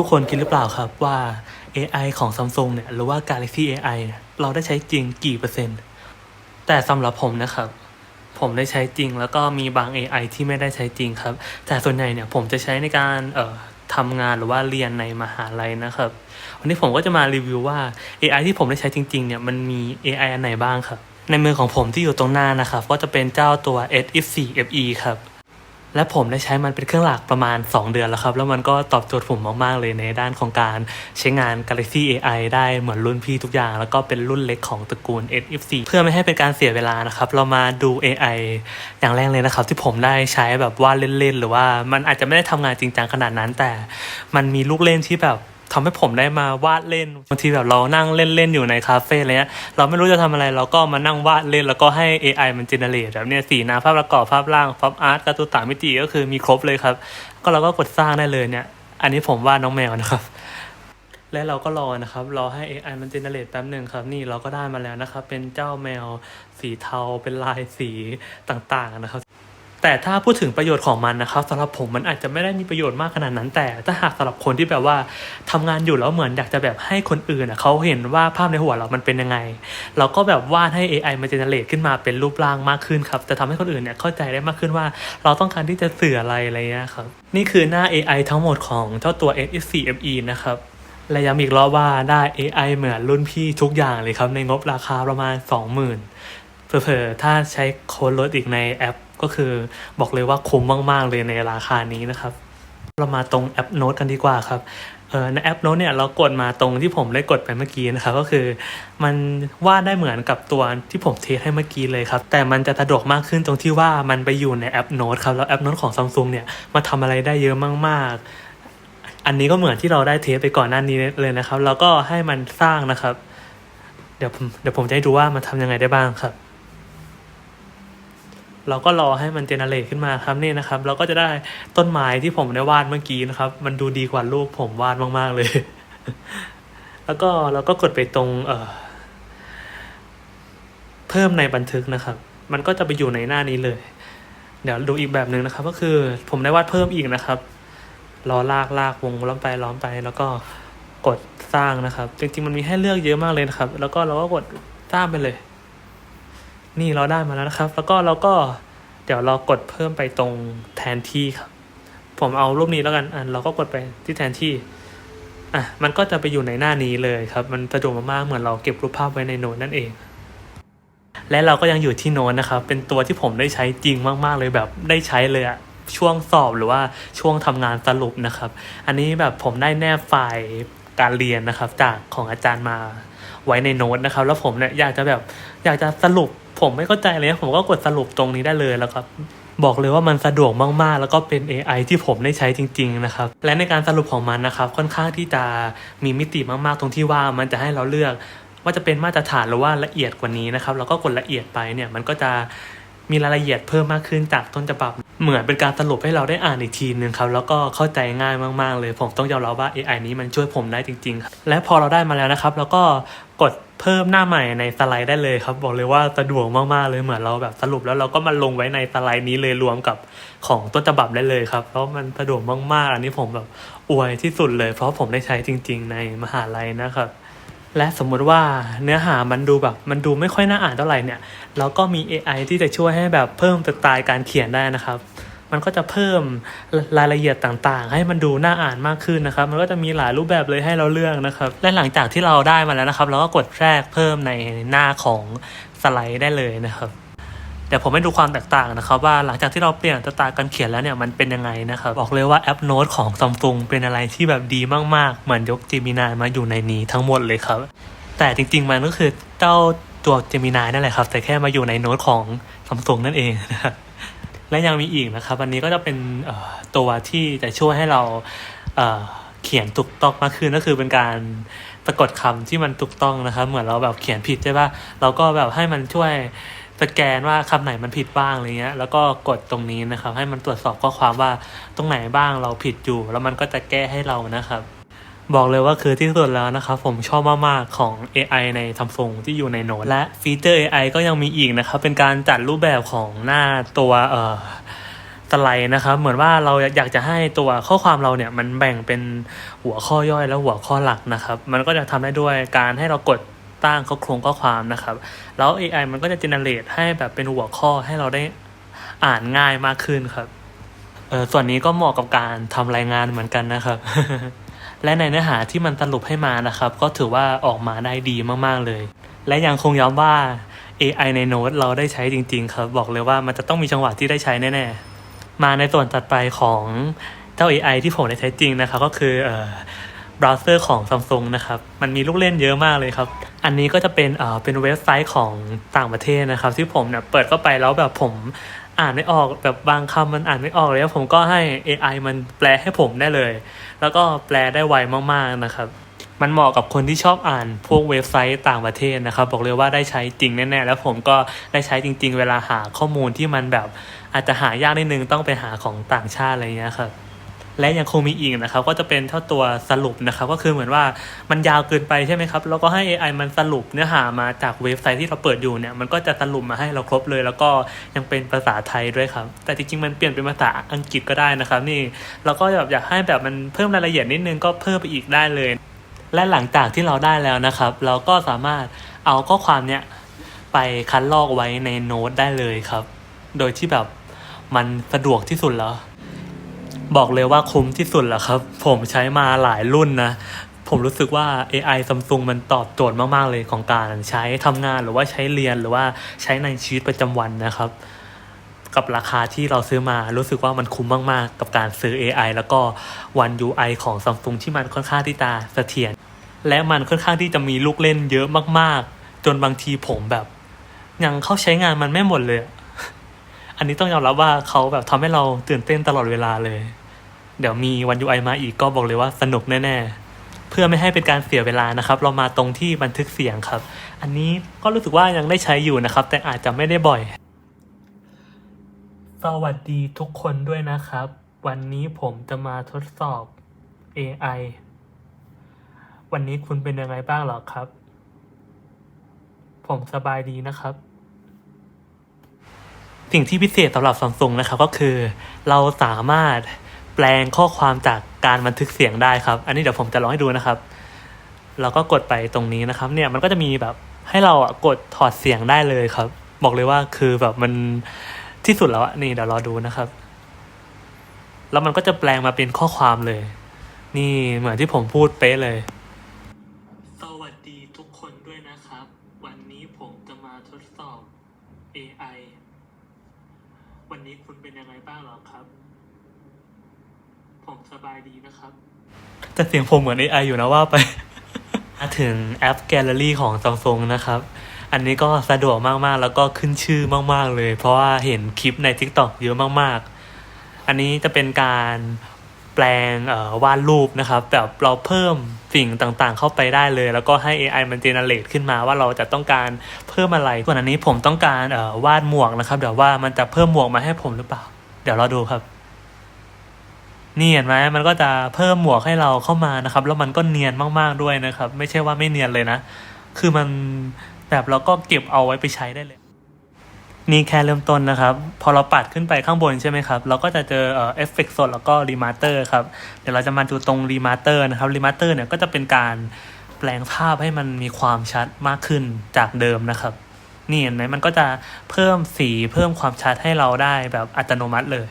ทุกคนคิดหรือเปล่าครับว่า AI ของ Samsung เนี่ยหรือว่า Galaxy AI เนี่ยเราได้ใช้จริงกี่เปอร์เซ็นต์ แต่สำหรับผมนะครับ ผมได้ใช้จริง แล้วก็มีบาง AI ที่ไม่ได้ใช้จริงครับ แต่ส่วนใหญ่เนี่ยผมจะใช้ในการเอ่อทำงานหรือว่าเรียนในมหาลัยนะครับ วันนี้ผมก็จะมารีวิวว่า AI ที่ผมได้ใช้จริง ๆ เนี่ยมันมี AI อันไหนบ้างครับ ในมือของผมที่อยู่ตรงหน้านะครับ ก็จะเป็นเจ้าตัว S4 FE ครับ และผมได้ใช้มันเป็นเครื่องหลักประมาณ 2 เดือนแล้วครับ แล้วมันก็ตอบโจทย์ผมมาก ๆ เลยในด้านของการใช้งาน Galaxy AI ได้เหมือนรุ่นพี่ทุกอย่าง แล้วก็เป็นรุ่นเล็กของตระกูล S4 เพื่อไม่ให้เป็นการเสียเวลานะครับ เรามาดู AI อย่างแรกเลยนะครับ ที่ผมได้ใช้แบบว่าเล่น ๆ หรือว่ามันอาจจะไม่ได้ทำงานจริงจังขนาดนั้น แต่มันมีลูกเล่นที่แบบ ทำให้ผมได้มาวาดเล่นบางทีแบบเรานั่งเล่นๆอยู่ในคาเฟ่อะไรเงี้ยเราไม่รู้จะทำอะไรเราก็มานั่งวาดเล่นแล้วก็ให้ AI มันเจเนเรตแบบเนี้ยสีน้าภาพประกอบภาพร่างภาพอาร์ตการ์ตูนต่างมิติก็คือมีครบเลยครับ ก็เราก็กดสร้างได้เลยเนี่ย อันนี้ผมวาดน้องแมวนะครับ และเราก็รอนะครับรอให้ AI มันเจเนเรตแป๊บหนึ่งครับ นี่เราก็ได้มาแล้วนะครับ เป็นเจ้าแมวสีเทาเป็นลายสีต่างๆนะครับ แต่ถ้าพูดถึงประโยชน์ของมันนะครับสำหรับผมมันอาจจะไม่ได้มีประโยชน์มากขนาดนั้น แต่ถ้าหากสำหรับคนที่แบบว่าทำงานอยู่แล้วเหมือนอยากจะแบบให้คนอื่นเขาเห็นว่าภาพในหัวเรามันเป็นยังไง เราก็แบบวาดให้ AI มันเจเนเรตขึ้นมาเป็นรูปร่างมากขึ้นครับจะทำให้คนอื่นเนี่ยเข้าใจได้มากขึ้นว่า เราต้องการที่จะสื่ออะไรอะไรเงี้ยครับนี่คือหน้า AI ทั้งหมดของเจ้าตัว S4 FE นะครับและย้ำอีกรอบว่าได้ AI เหมือนรุ่นพี่ทุกอย่างเลยครับในงบราคาประมาณ 20,000เผลอๆถ้าใช้โค้ดลดอีกในแอป ก็คือบอกเลยว่าคุ้มมาก ๆ เลยในราคานี้นะครับ เรามาตรงแอปโน้ตกันดีกว่าครับในแอปโน้ตเนี่ยเรากดมาตรงที่ผมได้กดไปเมื่อกี้นะครับก็คือ มันวาดได้เหมือนกับตัวที่ผมเทสให้เมื่อกี้เลยครับ แต่มันจะสะดวกมากขึ้นตรงที่ว่ามันไปอยู่ในแอปโน้ตครับ แล้วแอปโน้ตของ Samsung เนี่ยมาทำอะไรได้เยอะมาก ๆ อันนี้ก็เหมือนที่เราได้เทสไปก่อนหน้านี้เลยนะครับ แล้วก็ให้มันสร้างนะครับ เดี๋ยวผมเดี๋ยวผมจะให้ดูว่ามันทำยังไงได้บ้างครับ เราก็รอให้มันเจเนเรตขึ้นมาครับนี่นะครับ เราก็จะได้ต้นไม้ที่ผมได้วาดเมื่อกี้นะครับ มันดูดีกว่ารูปผมวาดมากๆเลย แล้วก็เราก็กดไปตรงเอ่อเพิ่มในบันทึกนะครับ มันก็จะไปอยู่ในหน้านี้เลย เดี๋ยวดูอีกแบบหนึ่งนะครับ ก็คือผมได้วาดเพิ่มอีกนะครับรอลากลากวงล้อมไปล้อมไป แล้วก็กดสร้างนะครับ จริงๆมันมีให้เลือกเยอะมากเลยนะครับ แล้วก็เราก็กดสร้างไปเลย นี่เราได้มาแล้วนะครับ แล้วก็เราก็เดี๋ยวเรากดเพิ่มไปตรงแทนที่ครับผมเอารูปนี้แล้วกันอะเราก็กดไปที่แทนที่อะมันก็จะไปอยู่ในหน้านี้เลยครับ มันสะดวกมากๆเหมือนเราเก็บรูปภาพไว้ในโน้ตนั่นเอง และเราก็ยังอยู่ที่โน้ตนะครับ เป็นตัวที่ผมได้ใช้จริงมากๆเลยแบบได้ใช้เลยอะช่วงสอบหรือว่าช่วงทำงานสรุปนะครับ อันนี้แบบผมได้แนบไฟล์การเรียนนะครับ จากของอาจารย์มาไว้ในโน้ตนะครับ แล้วผมเนี่ยอยากจะแบบอยากจะสรุป ผมไม่เข้าใจเลยนะผมก็กดสรุปตรงนี้ได้เลยแล้วครับบอกเลยว่ามันสะดวกมาก ๆ แล้วก็เป็น AI ที่ผมได้ใช้จริง ๆ นะครับ และในการสรุปของมันนะครับ ค่อนข้างที่จะมีมิติมาก ๆ ตรงที่ว่ามันจะให้เราเลือก ว่าจะเป็นมาตรฐานหรือว่าละเอียดกว่านี้นะครับเราก็กดละเอียดไปเนี่ยมันก็จะมีรายละเอียดเพิ่มมากขึ้นจากต้นฉบับ เหมือนเป็นการสรุปให้เราได้อ่านอีกทีนึงครับ แล้วก็เข้าใจง่ายมาก ๆ เลย ผมต้องยอมรับว่า AI นี้มันช่วยผมได้จริงๆครับและพอเราได้มาแล้วนะครับเราก็กดเพิ่มหน้าใหม่ในสไลด์ได้เลยครับ บอกเลยว่าสะดวกมาก ๆ เลยเหมือนเราแบบสรุปแล้วเราก็มาลงไว้ในสไลด์นี้เลยรวมกับของต้นฉบับได้เลยครับ เพราะมันสะดวกมาก ๆ อันนี้ผมแบบอวยที่สุดเลย เพราะผมได้ใช้จริง ๆ ในมหาลัยนะครับ และสมมุติว่าเนื้อหามันดูแบบ มันดูไม่ค่อยน่าอ่านเท่าไหร่เนี่ยเราก็มี AI ที่จะช่วยให้แบบเพิ่มสไตล์การเขียนได้นะครับ มันก็จะเพิ่มรายละเอียดต่างๆ ให้มันดูน่าอ่านมากขึ้นนะครับ มันก็จะมีหลายรูปแบบเลยให้เราเลือกนะครับ และหลังจากที่เราได้มาแล้วนะครับ เราก็กดแทรกเพิ่มในหน้าของสไลด์ได้เลยนะครับ เดี๋ยวผมให้ดูความแตกต่างนะครับว่าหลังจากที่เราเปลี่ยนสไตล์การเขียนแล้วเนี่ยมันเป็นยังไงนะครับบอกเลยว่าแอปโน้ตของ Samsung เป็นอะไรที่แบบดีมากๆ เหมือนยก Gemini มาอยู่ในนี้ทั้งหมดเลยครับ แต่จริงๆมันก็คือเจ้าตัว Gemini นั่นแหละครับ แต่แค่มาอยู่ในโน้ตของ Samsung นั่นเองนะครับและยังมีอีกนะครับ อันนี้ก็จะเป็นตัวที่จะช่วยให้เราเขียนถูกต้องมากขึ้นก็คือเป็นการสะกดคำที่มันถูกต้องนะครับ เหมือนเราแบบเขียนผิดใช่ปะเราก็แบบให้มันช่วย สแกนว่าคำไหนมันผิดบ้างอะไรเงี้ย แล้วก็กดตรงนี้นะครับ ให้มันตรวจสอบข้อความว่าตรงไหนบ้างเราผิดอยู่ แล้วมันก็จะแก้ให้เรานะครับ บอกเลยว่าคือที่สุดแล้วนะครับ ผมชอบมากๆของ AI ใน Samsung ที่อยู่ในโน้ตและฟีเจอร์ AI ก็ยังมีอีกนะครับ เป็นการจัดรูปแบบของหน้าตัวเอ่อสไลด์นะครับเหมือนว่าเราอยากจะให้ตัวข้อความเราเนี่ยมันแบ่งเป็นหัวข้อย่อยและหัวข้อหลักนะครับ มันก็จะทำได้ด้วยการให้เรากด ตั้งโครงข้อความนะครับ แล้ว AI มันก็จะ generate ให้แบบเป็นหัวข้อให้เราได้อ่านง่ายมากขึ้นครับเออส่วนนี้ก็เหมาะกับการทำรายงานเหมือนกันนะครับ และในเนื้อหาที่มันสรุปให้มานะครับ ก็ถือว่าออกมาได้ดีมากๆเลย และยังคงย้ำว่า AI ในโน้ตเราได้ใช้จริง ๆ ครับ บอกเลยว่ามันจะต้องมีจังหวะที่ได้ใช้แน่ๆ มาในส่วนตัดไปของเจ้า AI ที่ผมได้ใช้จริงนะครับ ก็คือ เบราว์เซอร์ของ Samsung นะครับ มันมีลูกเล่นเยอะมากเลยครับ อันนี้ก็จะเป็นเอ่อเป็นเว็บไซต์ของต่างประเทศนะครับ ที่ผมเนี่ยเปิดเข้าไปแล้วแบบผมอ่านไม่ออกแบบบางคำมันอ่านไม่ออกเลยผมก็ให้ AI มันแปลให้ผมได้เลย แล้วก็แปลได้ไวมากๆนะครับ มันเหมาะกับคนที่ชอบอ่านพวกเว็บไซต์ต่างประเทศนะครับ บอกเลยว่าได้ใช้จริงแน่ๆแล้วผมก็ได้ใช้จริง ๆ เวลาหาข้อมูลที่มันแบบอาจจะหายากนิดนึงต้องไปหาของต่างชาติอะไรเงี้ยครับ และยังคงมีอีกนะครับ ก็จะเป็นเท่าตัวสรุปนะครับ ก็คือเหมือนว่ามันยาวเกินไปใช่ไหมครับ แล้วก็ให้ AI มันสรุปเนื้อหามาจากเว็บไซต์ที่เราเปิดอยู่เนี่ย มันก็จะสรุปมาให้เราครบเลย แล้วก็ยังเป็นภาษาไทยด้วยครับ แต่จริงๆ มันเปลี่ยนเป็นภาษาอังกฤษก็ได้นะครับ นี่เราก็แบบอยากให้แบบมันเพิ่มรายละเอียดนิดนึงก็เพิ่มไปอีกได้เลย และหลังจากที่เราได้แล้วนะครับ เราก็สามารถเอาข้อความเนี่ยไปคัดลอกไว้ในโน้ตได้เลยครับ โดยที่แบบมันสะดวกที่สุดแล้ว บอกเลยว่าคุ้มที่สุดแหละครับ ผมใช้มาหลายรุ่นนะ ผมรู้สึกว่า AI Samsung มันตอบโจทย์มาก ๆ เลยของการใช้ทำงานหรือว่าใช้เรียนหรือว่าใช้ในชีวิตประจำวันนะครับ กับราคาที่เราซื้อมารู้สึกว่ามันคุ้มมาก ๆ กับการซื้อ AI แล้วก็ One UI ของ Samsung ที่มันค่อนข้างที่จะเสถียรและมันค่อนข้างที่จะมีลูกเล่นเยอะมาก ๆ จนบางทีผมแบบ ยังเข้าใช้งานมันไม่หมดเลย อันนี้ต้องยอมรับว่าเขาแบบทำให้เราตื่นเต้นตลอดเวลาเลย เดี๋ยวมีวัน UI มาอีกก็บอกเลยว่าสนุกแน่ๆ เพื่อไม่ให้เป็นการเสียเวลานะครับ เรามาตรงที่บันทึกเสียงครับ อันนี้ก็รู้สึกว่ายังได้ใช้อยู่นะครับ แต่อาจจะไม่ได้บ่อย สวัสดีทุกคนด้วยนะครับ วันนี้ผมจะมาทดสอบ AI วันนี้คุณเป็นยังไงบ้างหรอครับ ผมสบายดีนะครับ สิ่งที่พิเศษสำหรับ Samsung นะครับก็คือ เราสามารถ แปลงข้อความจากการบันทึกเสียงได้ครับ อันนี้เดี๋ยวผมจะลองให้ดูนะครับ เราก็กดไปตรงนี้นะครับ เนี่ยมันก็จะมีแบบให้เราอะกดถอดเสียงได้เลยครับ บอกเลยว่าคือแบบมันที่สุดแล้วอะนี่เดี๋ยวรอดูนะครับ แล้วมันก็จะแปลงมาเป็นข้อความเลย นี่เหมือนที่ผมพูดเป๊ะเลย สวัสดีทุกคนด้วยนะครับ วันนี้ผมจะมาทดสอบ AI วันนี้คุณเป็นยังไงบ้างหรอครับ ผมสบายดีนะครับ แต่เสียงผมเหมือน AI อยู่นะว่าไป มาถึงแอปแกลเลอรี่ของ Samsung นะครับ อันนี้ก็สะดวกมากๆ แล้วก็ขึ้นชื่อมากๆเลย เพราะว่าเห็นคลิปใน TikTok เยอะมากๆ อันนี้จะเป็นการแปลงวาดรูปนะครับ แบบเราเพิ่มสิ่งต่างๆ เข้าไปได้เลย แล้วก็ให้ AI มันเจเนเรตขึ้นมาว่าเราจะต้องการเพิ่มอะไรส่วนอันนี้ผมต้องการวาดหมวกนะครับ เดี๋ยวว่ามันจะเพิ่มหมวกมาให้ผมหรือเปล่า เดี๋ยวเราดูครับ นี่เห็นไหมมันก็จะเพิ่มหมวกให้เราเข้ามานะครับ แล้วมันก็เนียนมากๆด้วยนะครับ ไม่ใช่ว่าไม่เนียนเลยนะ คือมันแบบเราก็เก็บเอาไว้ไปใช้ได้เลย นี่แค่เริ่มต้นนะครับ พอเราปัดขึ้นไปข้างบนใช่ไหมครับ เราก็จะเจอเอเอฟเฟกต์สดแล้วก็รีมาสเตอร์ครับ เดี๋ยวเราจะมาดูตรงรีมาสเตอร์นะครับรีมาสเตอร์เนี่ยก็จะเป็นการแปลงภาพให้มันมีความชัดมากขึ้นจากเดิมนะครับ นี่เห็นไหมมันก็จะเพิ่มสีเพิ่มความชัดให้เราได้แบบอัตโนมัติเลย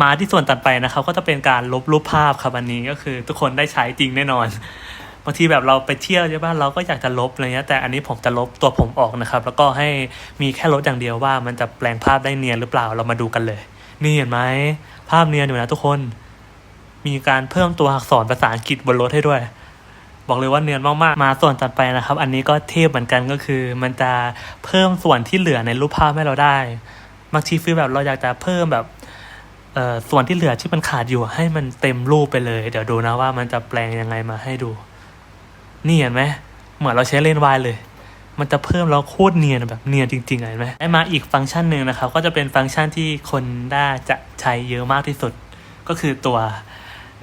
มาที่ส่วนตัดไปนะครับก็จะเป็นการลบรูปภาพครับอันนี้ก็คือทุกคนได้ใช้จริงแน่นอนบางทีแบบเราไปเที่ยวใช่ป่ะเราก็อยากจะลบอะไรเงี้ยแต่อันนี้ผมจะลบตัวผมออกนะครับ แล้วก็ให้มีแค่ลบอย่างเดียวว่ามันจะแปลงภาพได้เนียนหรือเปล่าเรามาดูกันเลย นี่เห็นไหมภาพเนียนอยู่นะทุกคน มีการเพิ่มตัวอักษรภาษาอังกฤษบนรถให้ด้วย บอกเลยว่าเนียนมากๆมาส่วนตัดไปนะครับ อันนี้ก็เทพเหมือนกันก็คือ มันจะเพิ่มส่วนที่เหลือในรูปภาพให้เราได้บางทีฟีลแบบเราอยากจะเพิ่มแบบ ส่วนที่เหลือที่มันขาดอยู่ให้มันเต็มรูปไปเลย เดี๋ยวดูนะว่ามันจะแปลงยังไงมาให้ดู นี่เห็นไหมเหมือนเราใช้เลนส์วายเลย มันจะเพิ่มแล้วโคตรเนียนแบบเนียนจริงๆเห็นไหมได้มาอีกฟังก์ชันหนึ่งนะครับ ก็จะเป็นฟังก์ชันที่คนน่าจะใช้เยอะมากที่สุด ก็คือตัว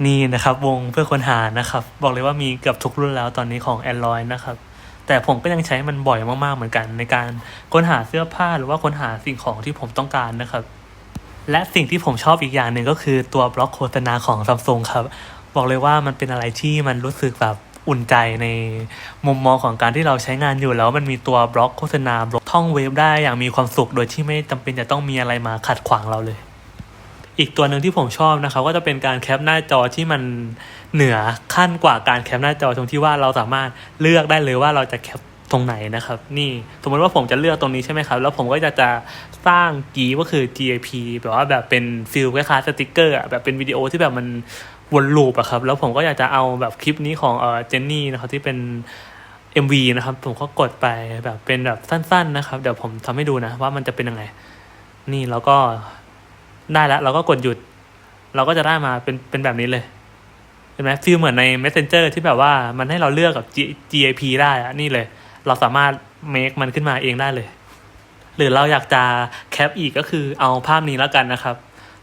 นี่นะครับ วงเพื่อค้นหานะครับ บอกเลยว่ามีเกือบทุกรุ่นแล้วตอนนี้ของ Android นะครับแต่ผมก็ยังใช้มันบ่อยมากๆเหมือนกัน ในการค้นหาเสื้อผ้าหรือว่าค้นหาสิ่งของที่ผมต้องการนะครับ และสิ่งที่ผมชอบอีกอย่างหนึ่งก็คือตัวบล็อกโฆษณาของซัมซุงครับ บอกเลยว่ามันเป็นอะไรที่มันรู้สึกแบบอุ่นใจในมุมมองของการที่เราใช้งานอยู่แล้วมันมีตัวบล็อกโฆษณาบล็อกท่องเว็บได้อย่างมีความสุข โดยที่ไม่จำเป็นจะต้องมีอะไรมาขัดขวางเราเลย อีกตัวหนึ่งที่ผมชอบนะครับก็จะเป็นการแคปหน้าจอที่มันเหนือขั้นกว่าการแคปหน้าจอตรงที่ว่าเราสามารถเลือกได้เลยว่าเราจะแคป ตรงไหนนะครับ นี่สมมติว่าผมจะเลือกตรงนี้ใช่ไหมครับ แล้วผมก็จะจะสร้างกีก็คือ GAP แบบว่าแบบเป็นฟิลคล้ายๆสติกเกอร์อะแบบเป็นวิดีโอที่แบบมันวนลูปอะครับ แล้วผมก็อยากจะเอาแบบคลิปนี้ของเออเจนนี่นะครับที่เป็น MV นะครับ ผมก็กดไปแบบเป็นแบบสั้น ๆ นะครับ เดี๋ยวผมทำให้ดูนะ ว่ามันจะเป็นยังไง นี่แล้วก็ได้แล้ว เราก็กดหยุด เราก็จะได้มาเป็นเป็นแบบนี้เลยเห็นไหมฟีลเหมือนใน Messenger ที่แบบว่ามันให้เราเลือกกับ G- GAP ได้อะนี่เลย เราสามารถ make มันขึ้นมาเองได้เลย หรือเราอยากจะแคปอีกก็คือเอาภาพนี้แล้วกันนะครับ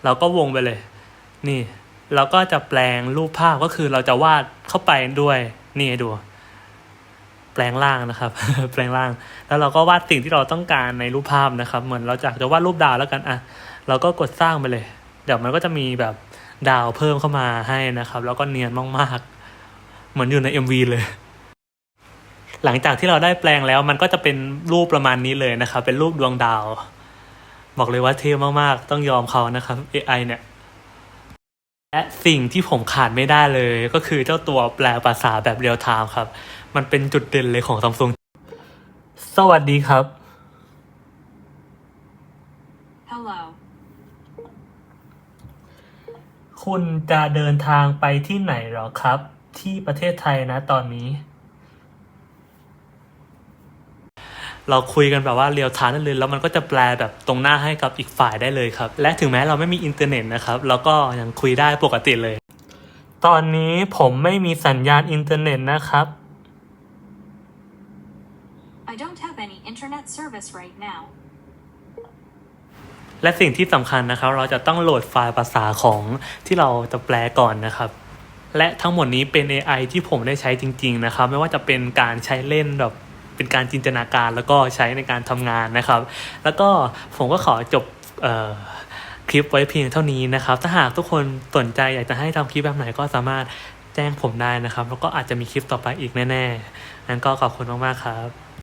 เราก็วงไปเลย นี่เราก็จะแปลงรูปภาพก็คือเราจะวาดเข้าไปด้วยนี่ให้ดู แปลงร่างนะครับ แปลงร่าง แล้วเราก็วาดสิ่งที่เราต้องการในรูปภาพนะครับ เหมือนเราอยากจะวาดรูปดาวแล้วกันอะเราก็กดสร้างไปเลย เดี๋ยวมันก็จะมีแบบดาวเพิ่มเข้ามาให้นะครับ แล้วก็เนียนมากๆ เหมือนอยู่ใน MV เลย หลังจากที่เราได้แปลงแล้วมันก็จะเป็นรูปประมาณนี้เลยนะครับ เป็นรูปดวงดาว บอกเลยว่าเท่มากๆ ต้องยอมเขานะครับ AI เนี่ย และสิ่งที่ผมขาดไม่ได้เลยก็คือเจ้าตัวแปลภาษาแบบเรียลไทม์ครับ มันเป็นจุดเด่นเลยของ Samsung สวัสดีครับ Hello. คุณจะเดินทางไปที่ไหนหรอครับ ที่ประเทศไทยนะตอนนี้ เราคุยกันแบบว่าเรียวทานนั่นเลย แล้วมันก็จะแปลแบบตรงหน้าให้กับอีกฝ่ายได้เลยครับ และถึงแม้เราไม่มีอินเทอร์เน็ตนะครับเราก็ยังคุยได้ปกติเลย ตอนนี้ผมไม่มีสัญญาณอินเทอร์เน็ตนะครับ I don't have any internet service right now. และสิ่งที่สำคัญนะครับ เราจะต้องโหลดไฟล์ภาษาของที่เราจะแปลก่อนนะครับ และทั้งหมดนี้เป็น AI ที่ผมได้ใช้จริง ๆ นะครับ ไม่ว่าจะเป็นการใช้เล่นแบบ เป็นการจินตนาการแล้วก็ใช้ในการทำงานนะครับ แล้วก็ผมก็ขอจบออคลิปไว้เพียงเท่านี้นะครับ ถ้าหากทุกคนสนใจอยากจะให้ทำคลิปแบบไหนก็สามารถแจ้งผมได้นะครับ แล้วก็อาจจะมีคลิปต่อไปอีกแน่ๆนั้นก็ขอบคุณมากๆครับ